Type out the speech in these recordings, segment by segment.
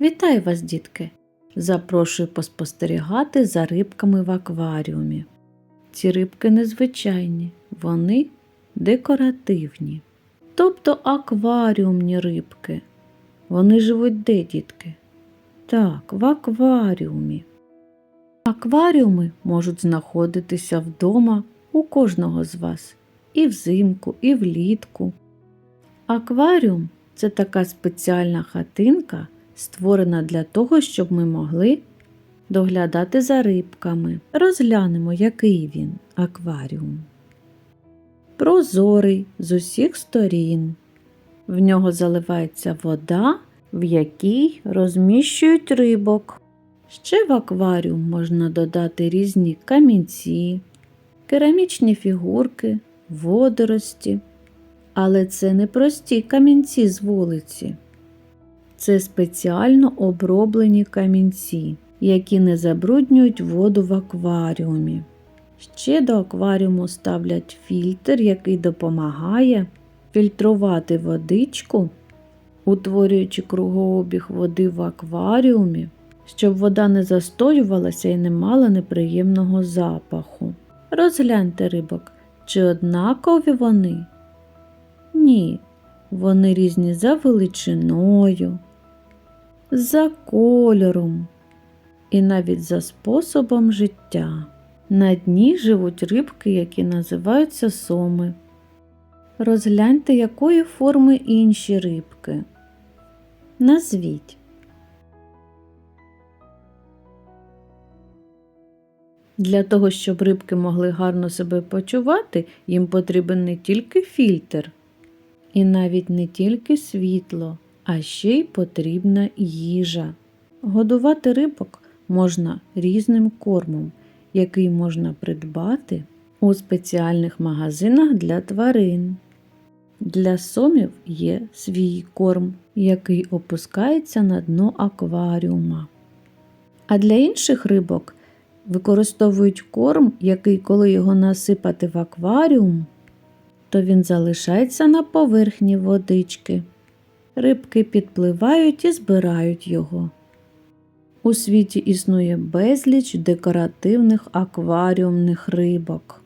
Вітаю вас, дітки! Запрошую поспостерігати за рибками в акваріумі. Ці рибки незвичайні, вони декоративні. Тобто акваріумні рибки. Вони живуть де, дітки? Так, в акваріумі. Акваріуми можуть знаходитися вдома у кожного з вас і взимку, і влітку. Акваріум це така спеціальна хатинка, створена для того, щоб ми могли доглядати за рибками. Розглянемо, який він акваріум. Прозорий з усіх сторін. В нього заливається вода, в якій розміщують рибок. Ще в акваріум можна додати різні камінці, керамічні фігурки, водорості. Але це не прості камінці з вулиці. Це спеціально оброблені камінці, які не забруднюють воду в акваріумі. Ще до акваріуму ставлять фільтр, який допомагає фільтрувати водичку, утворюючи кругообіг води в акваріумі, щоб вода не застоювалася і не мала неприємного запаху. Розгляньте рибок, чи однакові вони? Ні, вони різні за величиною, за кольором і навіть за способом життя. На дні живуть рибки, які називаються соми. Розгляньте, якої форми інші рибки. Назвіть. Для того, щоб рибки могли гарно себе почувати, їм потрібен не тільки фільтр, і навіть не тільки світло, а ще й потрібна їжа. Годувати рибок можна різним кормом, який можна придбати у спеціальних магазинах для тварин. Для сомів є свій корм, який опускається на дно акваріума. А для інших рибок використовують корм, який, коли його насипати в акваріум, то він залишається на поверхні водички. Рибки підпливають і збирають його. У світі існує безліч декоративних акваріумних рибок,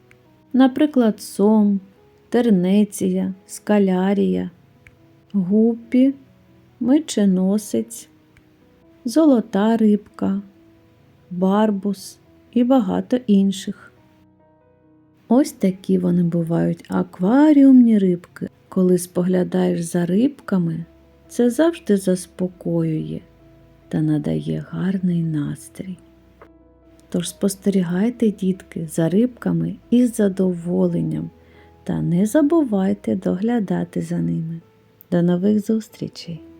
наприклад, сом, тернеція, скалярія, гуппі, меченосець, золота рибка, барбус і багато інших. Ось такі вони бувають акваріумні рибки. Коли споглядаєш за рибками, це завжди заспокоює та надає гарний настрій. Тож спостерігайте, дітки, за рибками із задоволенням та не забувайте доглядати за ними. До нових зустрічей!